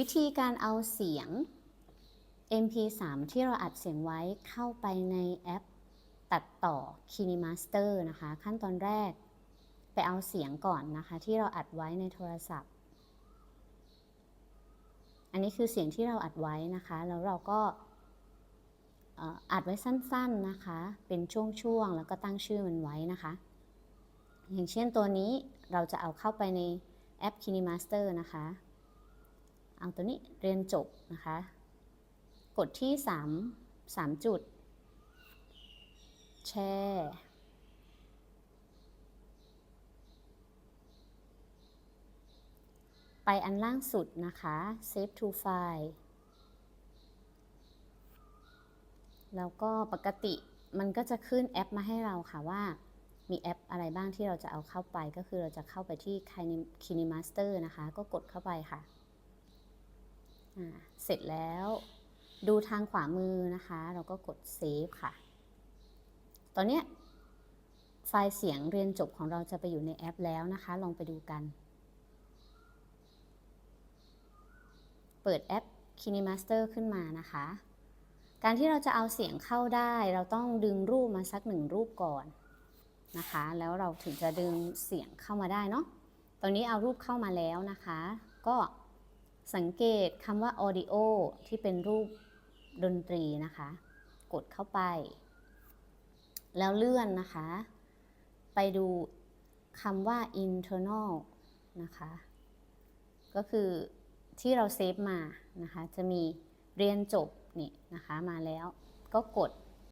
วิธีการเอาเสียง MP3 ที่เราอัดเสียงไว้เข้าไปในแอปตัดต่อ KineMaster นะคะ ขั้นตอนแรกไปเอาเสียงก่อนนะคะ ที่เราอัดไว้ในโทรศัพท์ อันนี้คือเสียงที่เราอัดไว้นะคะ แล้วเราก็อัดไว้สั้นๆนะคะ เป็นช่วงๆ แล้วก็ตั้งชื่อมันไว้นะคะ อย่างเช่นตัวนี้เราจะเอาเข้าไปในแอป KineMaster นะคะ เอาตัวนี้เรียนจบนะคะ กดที่ 3 3 จุด แชร์ไปอันล่างสุดนะคะ save to file แล้วก็ปกติมันก็จะขึ้นแอปมาให้เราค่ะว่า มีแอปอะไรบ้างที่เราจะเอาเข้าไปก็คือเราจะเข้าไปที่ KineMaster นะคะ ก็กดเข้าไปค่ะ เสร็จแล้ว ดูทางขวามือนะคะ เราก็กด Save ค่ะ ตอนนี้ไฟล์เสียงเรียนจบของเราจะไปอยู่ในแอปแล้วนะคะ ลองไปดูกัน เปิดแอป KineMaster ขึ้นมานะคะ การที่เราจะเอาเสียงเข้าได้ เราต้องดึงรูปมาสักหนึ่งรูปก่อนนะคะ แล้วเราถึงจะดึงเสียงเข้ามาได้เนาะ ตอนนี้เอารูปเข้ามาแล้วนะคะ ก็ สังเกตคำว่า audio ที่เป็นรูปดนตรีนะคะ กดเข้าไป แล้วเลื่อนนะคะ ไปดูคำว่า internal นะคะ ก็คือที่เราเซฟมานะคะ จะมีเรียนจบนี่นะคะมาแล้ว ก็กด